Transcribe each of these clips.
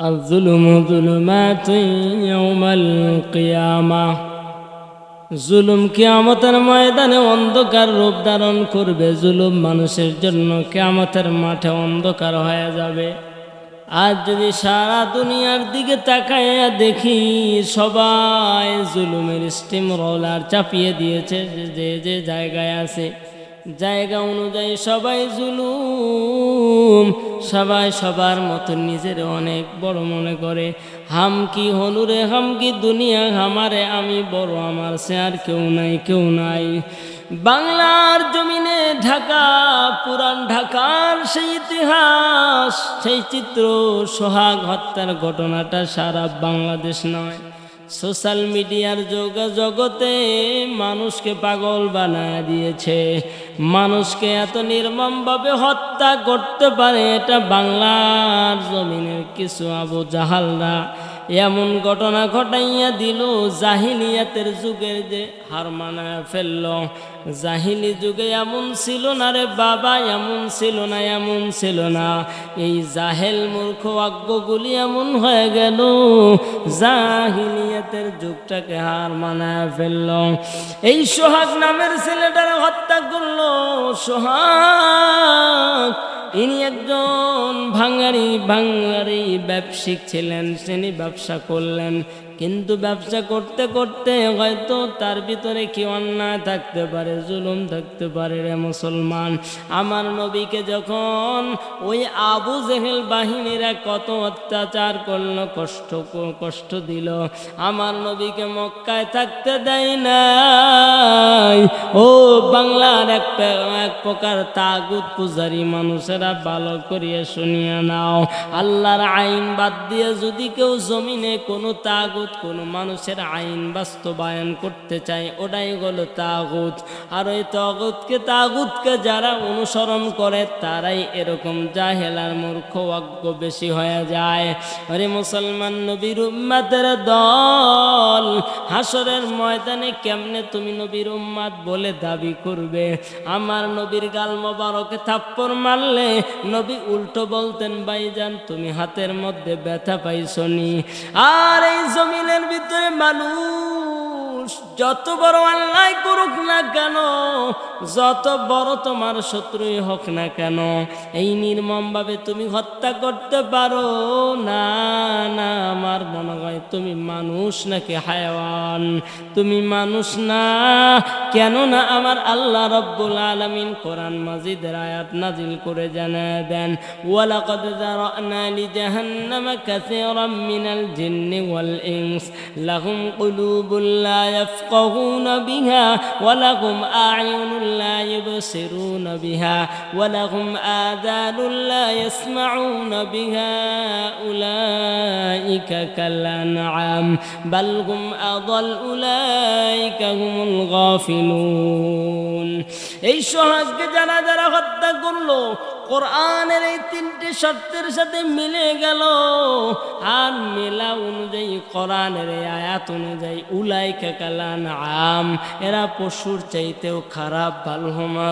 الظلم ظلمات يوم القيامة জুলুম কিয়ামতের ময়দানে অন্ধকার রূপ ধারণ করবে জুলুম মানুষের জন্য কিয়ামতের মাঠে অন্ধকার হয়ে যাবে আজ যদি সারা দুনিয়ার দিকে তাকাইয়া দেখি সবাই জুলুমের স্টিম রোলার চাপিয়ে দিয়েছে যে- যে যে জায়গায় আছে জায়গা অনুযায়ী সবাই জুলুম, সবাই সবার মতো নিজের অনেক বড় মনে করে। হাম কি হনুরে হাম কি দুনিয়া, হামারে আমি বড়, আমার সে আর কেউ নাই কেউ নাই। বাংলার জমিনে ঢাকা, পুরান ঢাকার সেই ইতিহাস, সেই চিত্র, সোহাগ হত্যার ঘটনাটা সারা বাংলাদেশ নয়। সোশ্যাল মিডিয়ার যোগ জগতে মানুষকে পাগল বানায় দিয়েছে। মানুষকে এত নির্মমভাবে হত্যা করতে পারে এটা বাংলার জমিনের কিছু আবু জাহালরা। এমন ঘটনা ঘটাইয়া দিল, জাহিলিয়াতের যুগের যে হার মানায় ফেলল। জাহিলি যুগে এমন ছিল না রে বাবা, এমন ছিল না, এমন ছিল না। এই জাহেল মূর্খ আজ্ঞগুলি এমন হয়ে গেল, জাহিলিয়াতের যুগটাকে হার মানায় ফেলল। এই সোহাগ নামের ছেলেটারে হত্যা করল, সোহাগ। ইনি একজন ভাঙারি ভাঙারি ব্যবসিক ছিলেন তিনি ব্যবসা করলেন। কিন্তু ব্যবসা করতে করতে হয়তো তার ভিতরে কি অন্যায় থাকতে পারে, জুলুম থাকতে পারে রে মুসলমান। আমার নবীকে যখন ওই আবু জেহেল বাহিনীরা কত অত্যাচার করল, কষ্ট কষ্ট দিল, আমার নবীকে মক্কায় থাকতে দেয় নাই। ও বাংলার এক এক প্রকার তাগুত পূজারি মানুষেরা ভালো করিয়া শুনিয়া নাও। আল্লাহর আইন বাদ দিয়ে যদি কেউ জমিনে কোনো তাগুত কোনো মানুষের আইন বাস্তবায়ন করতে চায়, ওটাই হলো তাগুত। আর ওই তাগুতকে তাগুতকে যারা অনুসরণ করে, তারাই এরকম জাহেলার মূর্খ অজ্ঞ বেশি হয়ে যায়। আরে মুসলমান নবীর উম্মাতের দল হাসরের ময়দানে কেমনে তুমি নবীর উম্মাদ বলে দাবি করবে? আমার নবীর গাল মোবারকে থাপ্পড় মারলে নবী উল্টো বলতেন, ভাইজান, তুমি হাতের মধ্যে ব্যথা পাইছনি আর এই জমিনের ভিতরে মানুষ যত বড় অন্যায় করুক না কেন, যত বড় তোমার শত্রুই হোক না কেন, এই নির্মমভাবে তুমি হত্যা করতে পারো। না না, আমার মনে হয় তুমি মানুষ নাকি হায়াওয়ান? তুমি মানুষ না কেন না আমার আল্লাহ রব্বুল আলামিন কোরআন মাজিদের আয়াত নাজিল করে জানা দেন, ওয়ালাকাদ কাসীরাম মিনাল জিন্নি ওয়াল ইনস, লাহুম কুলুবুল লা বিহা ওয়া লাহুম আ'য়ুনুন লা ইবসিরুনা বিহা ওয়া লাহুম আযানুন লা ইয়াসমাউনা বিহা উলাইকা কাল আনআম বাল হুম আযাল উলাইকা হুমুল গাফিলুন এই সোহাগকে যারা যারা হত্যা করলো কোরআনের এই তিনটি শর্তের সাথে মিলে গেল। আর মেলা অনুযায়ী, কোরআনের আয়াত অনুযায়ী উলাই কালান আম এরা পশুর চাইতেও খারাপ ভালো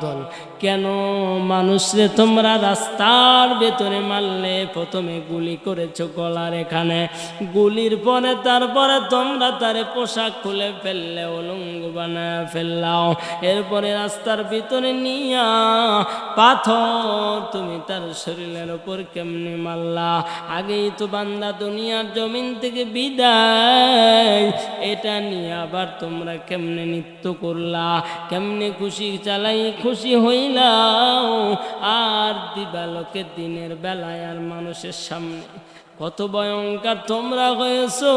দল কেন মানুষরে তোমরা রাস্তার ভেতরে মারলে? প্রথমে গুলি করেছ গলার এখানে। গুলির পরে তারপরে তোমরা তারে পোশাক খুলে ফেললে অলঙ্গ বানায় ফেললাও। এরপরে রাস্তার ভিতরে নিয়া পাথর তুমি তার শরীরের ওপর কেমনি মারলা? আগেই তো বান্দা দুনিয়ার জমিন থেকে বিদায়। এটা নিয়ে আবার তোমরা কেমনে নৃত্য করলা? কেমনে খুশি চালাই? খুশি হইলাও আর দিবালোকে দিনের বেলায় আর মানুষের সামনে। কত ভয়ঙ্কর তোমরা হয়েছো।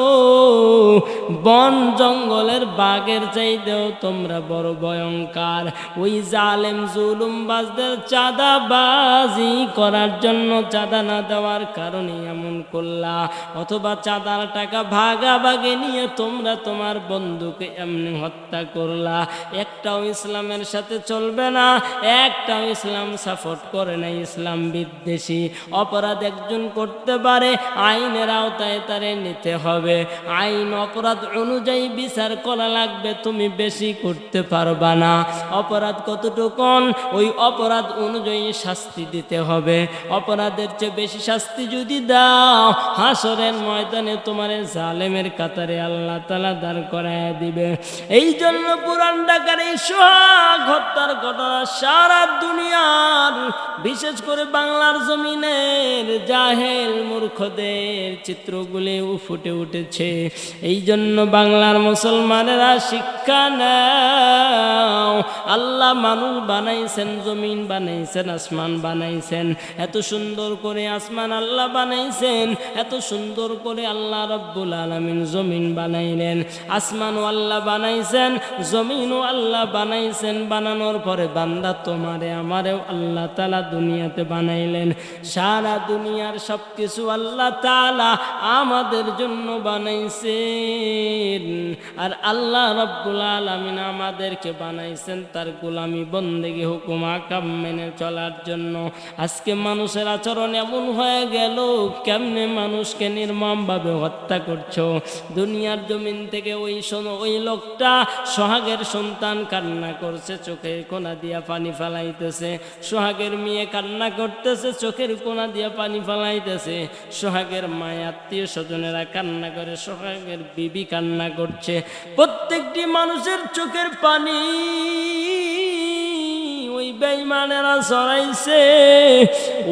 বন জঙ্গলের বাঘের চাইতেও তোমরা বড় ভয়ঙ্কর। ওই জালেম জুলুম বাজদের চাঁদাবাজি করার জন্য চাঁদা না দেওয়ার কারণে এমন করলা। অথবা চাঁদার টাকা ভাগাভাগি নিয়ে তোমরা তোমার বন্ধুকে এমনি হত্যা করলা। একটাও ইসলামের সাথে চলবে না, একটাও ইসলাম সাপোর্ট করে না ইসলাম বিদ্বেষী। অপরাধ একজন করতে পারে আইনের আওতায় তারে নিতে হবে। আইন অপরাধ অনুযায়ী বিচার করা লাগবে, তুমি বেশি করতে পারবা না। অপরাধ কতটুকুন? ওই অপরাধ অনুযায়ী শাস্তি দিতে হবে। অপরাধের চেয়ে বেশি শাস্তি যদি দাও, হাসরের ময়দানে তোমার জালেমের কাতারে আল্লাহ তালা দাঁড় করায় দিবে। এই জন্য পুরান ঢাকার এই সোহাগ হত্যার ঘটনা সারা দুনিয়ার, বিশেষ করে বাংলার জমিনের জাহেল মূর্খদের চিত্রগুলি ফুটে উঠেছে। এই জন্য বাংলার মুসলমানেরা শিক্ষা আল্লাহ মানুষ বানাইছেন, জমিন বানাইছেন, আসমান বানাইছেন। এত সুন্দর করে আসমান আল্লাহ বানাইছেন, এত সুন্দর করে আল্লাহ রব্বুল আলমিন জমিন বানাইলেন। আসমানও আল্লাহ বানাইছেন, জমিনও আল্লাহ বানাইছেন। বানানোর পরে বান্দা তোমারে, আমারেও আল্লাহ তালা দুনিয়াতে বানাইলেন। সারা দুনিয়ার সব কিছু আল্লাহ তালা আমাদের জন্য বানাইছেন। আর আল্লাহ রব্বুল আলমিন আমাদেরকে বানাইছেন তার গোলামি বন্দেগি হুকুম আকাম মেনে চলার জন্য। আজকে মানুষের আচরণ এমন হয়ে গেল, কেমনে মানুষকে নির্মমভাবে হত্যা করছ? দুনিয়ার জমিন থেকে ওই শোনো, ওই লোকটা সোহাগের সন্তান কান্না করছে চোখের কোনা দিয়া পানি ফেলাইতেছে। সোহাগের মেয়ে কান্না করতেছে, চোখের কোনা দিয়া পানি ফেলাইতেছে। সোহাগের মায় আত্মীয় স্বজনেরা কান্না করে, সোহাগের বিবি কান্না করছে। প্রত্যেকটি মানুষের চোখের পানি। ওই বেইমানেরা সরাইছে।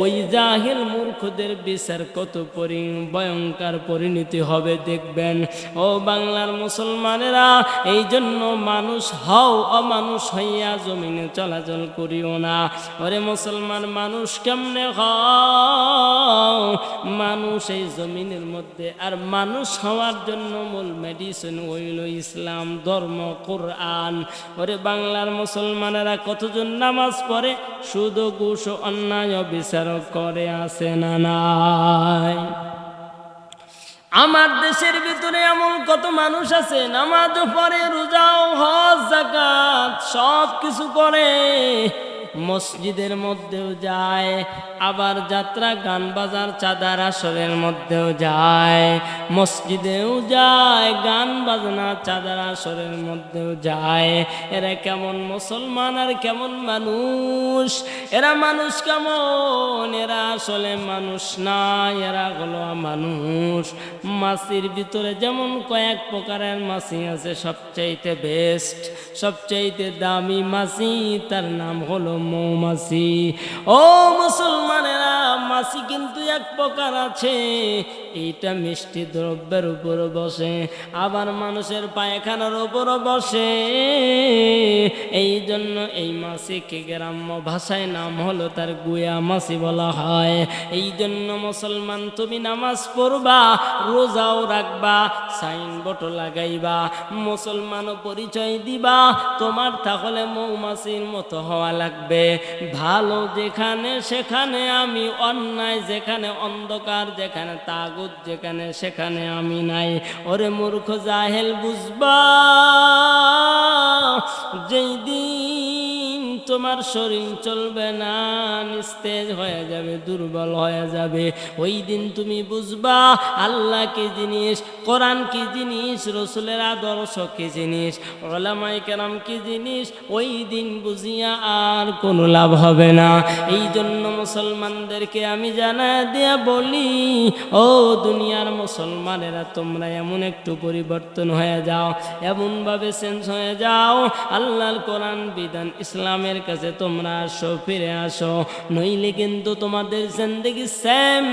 ওই জাহিল মূর্খদের বিচার কত পরি ভয়ঙ্কর পরিণতি হবে দেখবেন। ও বাংলার মুসলমানেরা এই জন্য মানুষ হও, অমানুষ হইয়া জমিনে চলাচল করিও না। ওরে মুসলমান মানুষ কেমনে হও? মানুষ এই জমিনের মধ্যে, আর মানুষ হওয়ার জন্য মূল মেডিসিন হইল ইসলাম, ধর্ম, কোরআন। ওরে বাংলার মুসলমানেরা কতজন নামাজ পড়ে, শুধু ঘুষ অন্যায় বিচার করে আসে না নাই? আমার দেশের ভিতরে এমন কত মানুষ আছে, নামাজ পরে রোজাও, হজ জাকাত সব কিছু করে। মসজিদের মধ্যেও যায়, আবার যাত্রা গান বাজার চাঁদার আসরের মধ্যেও যায়। মসজিদেও যায়, গান বাজনা চাঁদার আসরের মধ্যেও যায়। এরা কেমন মুসলমান আর কেমন মানুষ? এরা মানুষ কেমন? এরা আসলে মানুষ না, এরা হলো মানুষ। মাছির ভিতরে যেমন কয়েক প্রকারের মাছি আছে, সবচাইতে বেস্ট সবচাইতে দামি মাছি তার নাম হলো মৌমাছি। ও মুসলমানেরা মাছি কিন্তু এক প্রকার আছে। এইটা মিষ্টি দ্রব্যের উপর বসে, আবার মানুষের পায়খানার উপর বসে। এই জন্য এই মাছিকে গ্রাম্য ভাষায় নাম হলো তার গুয়া মাছি বলা হয়। এই জন্য মুসলমান তুমি নামাজ পড়বা, রোজাও রাখবা সাইন বটো লাগাইবা, মুসলমানও পরিচয় দিবা, তোমার তাহলে মৌমাছির মতো হওয়া লাগবে। ভালো যেখানে সেখানে আমি অন্যায় যেখানে অন্ধকার, যেখানে তাগুদ যেখানে সেখানে আমি নাই। ওরে মূর্খ জাহেল, বুঝবা? যেই দিন তোমার শরীর চলবে না, নিস্তেজ হয়ে যাবে, দুর্বল হয়ে যাবে। ওই দিন তুমি বুঝবা, আল্লাহ কি জিনিস, কোরআন কি জিনিস, রসুলের আদর্শ কি জিনিস ওলামাই কেরাম কি জিনিস, ওই দিন বুঝিয়া আর কোনো লাভ হবে না। এই জন্য মুসলমানদেরকে আমি জানা দিয়া বলি, ও দুনিয়ার মুসলমানেরা, তোমরা এমন একটু পরিবর্তন হয়ে যাও, এমনভাবে চেঞ্জ হয়ে যাও, আল্লাহর কোরআন বিধান ইসলামের কাছে তোমরা আসো, ফিরে আসো। নইলে কিন্তু তোমাদের জিন্দগি সেম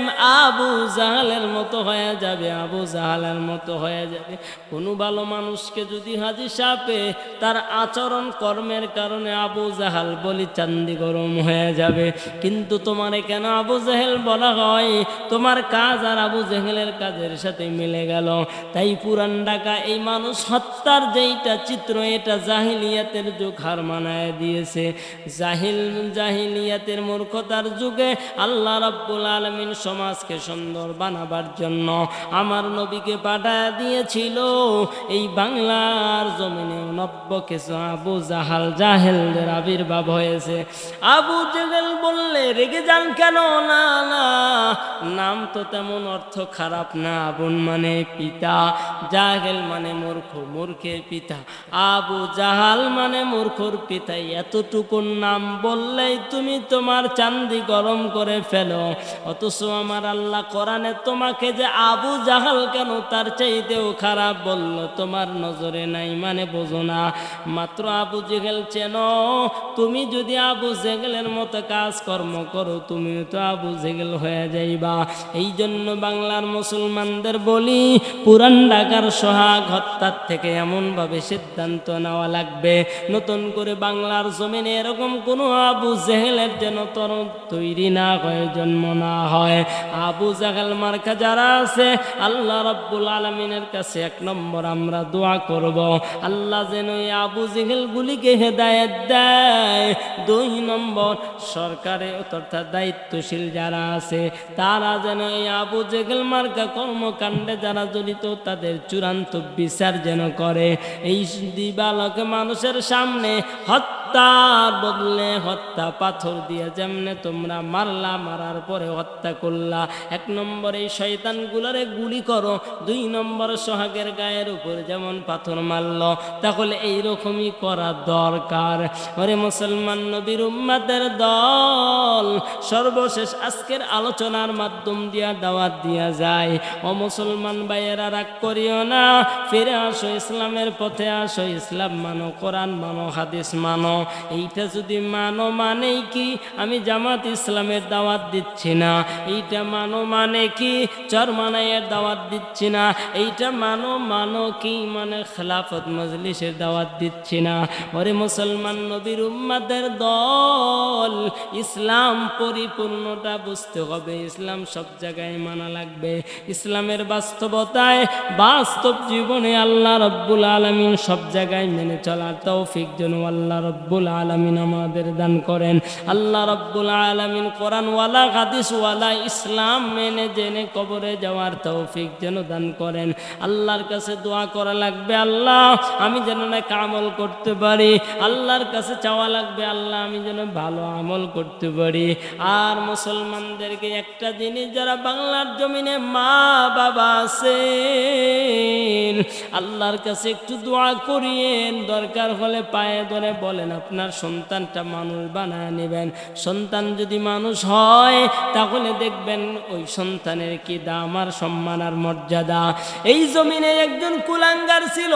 আবু জাহালের মতো হয়ে যাবে, আবু জাহালের মতো হয়ে যাবে। কোনো ভালো মানুষকে যদি হাজি সাপে তার আচরণ কর্মের কারণে আবু জাহাল বলি চান্দি গরম হয়ে যাবে। কিন্তু তোমারে কেন আবু জাহেল বলা হয়? তোমার কাজ আর আবু জাহেলের কাজের সাথে মিলে গেল। তাই পুরান ঢাকা এই মানুষ হত্যার যেইটা চিত্র, এটা জাহিলিয়াতের যুগ হার মানায় দিয়েছে। জাহিল জাহিলিয়াতের মূর্খতার যুগে আল্লাহ রাব্বুল আলমিন সমাজকে সুন্দর বানাবার জন্য আমার নবীকে পাঠায় দিয়েছিল। এই বাংলার জমিনে নব্য কিছু আবু জাহাল জাহেলদের আবির্ভাব হয়েছে। আবু জেগেল বললে, রেগে যান কেন? না না। নাম তো তেমন অর্থ খারাপ না আবুন মানে পিতা। জাহেল মানে মূর্খ মূর্খের পিতা। আবু জাহাল মানে মূর্খর পিতা। এতটুকুন নাম বললেই তুমি তোমার চান্দি গরম করে ফেলো। অথচ আমার আল্লাহ কোরআনে তোমাকে যে আবু জাহাল কেন তার চাইতেও খারাপ বলল, তোমার নজরে নাই মানে বোঝো না। মাত্র আবু জেগেল চেন, তুমি যদি আবু জেগেলের মতো কাজকর্ম করো, তুমিও তো আবু জেগেল হয়ে যাইবা। এই জন্য বাংলার মুসলমানদের বলি পুরান ঢাকার সোহাগ হত্যার থেকে এমনভাবে সিদ্ধান্ত নেওয়া লাগবে। নতুন করে বাংলার জমিনে এরকম কোনো আবু জেহেলের যেন তর তৈরি না হয় জন্ম না হয়। আবু জাহাল মার্কা যারা আছে, আল্লাহ রাব্বুল আলমিনের কাছে এক নম্বর আমরা দোয়া করব। আল্লাহ যেন এই আবু জেহেল গুলিকে হেদায়েত দেয়। দুই নম্বর, সরকারে অর্থাৎ দায়িত্বশীল যারা আছে, তারা যেন এই আবু জেহেল মার্কা কর্মকাণ্ডে যারা জড়িত, তাদের চূড়ান্ত বিচার যেন করে। এই দিবালক মানুষের সামনে হত্যার বদলে হত্যা পাথর দিয়ে যেমনে তোমরা মারলা, মারার পরে হত্যা করলা। এক নম্বর এই শয়তানগুলোরে গুলি করো, দুই নম্বর সোহাগের গায়ের উপর যেমন পাথর মারল। তাহলে এই রকমই করা দরকার। ওরে মুসলমান নবীর উম্মাদের দল, সর্বশেষ আজকের আলোচনার মাধ্যম দিয়া, দাওয়াত দিয়া যায়। ও মুসলমান ভাইয়েরা, রাগ করিও না। ফিরে আসো ইসলামের পথে, আসো ইসলাম মানো, কোরআন মানো, হাদিস মানো। এইটা যদি মানো মানেই কি? আমি জামাত ইসলামের দাওয়াত দিচ্ছি না। এইটা মানো মানে কি? চরমানাইয়ের দাওয়াত দিচ্ছি না। এইটা মানো মানো কি? মানে খেলাফত মজলিসের দাওয়াত দিচ্ছি না। ওরে মুসলমান নবীর উম্মাদের দল, ইসলাম পরিপূর্ণটা বুঝতে হবে। ইসলাম সব জায়গায় মানা লাগবে। ইসলামের বাস্তবতায় বাস্তব জীবনে আল্লাহ রব্বুল আলমিন সব জায়গায় মেনে চলার তৌফিক যেন আল্লাহ রব্বুল আলমিন আমাদের দান করেন। আল্লাহ রব্বুল আলমিন কোরআনওয়ালা, হাদিসওয়ালা, ইসলাম মেনে জেনে কবরে যাওয়ার তৌফিক যেন দান করেন। আল্লাহর কাছে দোয়া করা লাগবে, আল্লাহ আমি যেন না আমল করতে পারি। আল্লাহর কাছে চাওয়া লাগবে, আল্লাহ আমি যেন ভালো আমল করতে পারি। আর মুসলমানদেরকে একটা জিনিস, যারা বাংলার জমিনে মা বাবা আছেন, আল্লাহর কাছে একটু দোয়া করিয়েন। দরকার হলে পায়ে ধরে বলেন আপনার সন্তানটা মানুষ বানায় নেবেন। সন্তান যদি মানুষ হয়, তাহলে দেখবেন ওই সন্তানের কি দাম আর সম্মান আর মর্যাদা। এই জমিনে একজন কুলাঙ্গার ছিল,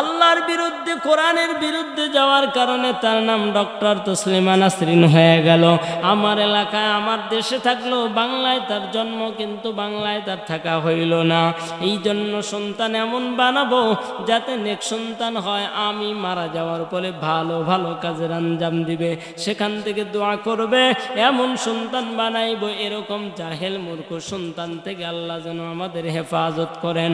আল্লাহর বিরুদ্ধে, কোরআনের বিরুদ্ধে যাওয়ার কারণে তার নাম ডক্টর তসলিমা নাসরিন হয়ে গেল। আমার এলাকায়, আমার দেশে থাকল বাংলায় তার জন্ম, কিন্তু বাংলায় তার থাকা হইল না। এই জন্য সন্তান এমন বানাবো যাতে নেক সন্তান হয়, আমি মারা যাওয়ার পরে ভালো ভালো কাজের আঞ্জাম দিবে, সেখান থেকে দোয়া করবে, এমন সন্তান বানাইব, এরকম জাহেল মূর্খ সন্তান থেকে আল্লাহ যেন আমাদের হেফাজত করেন।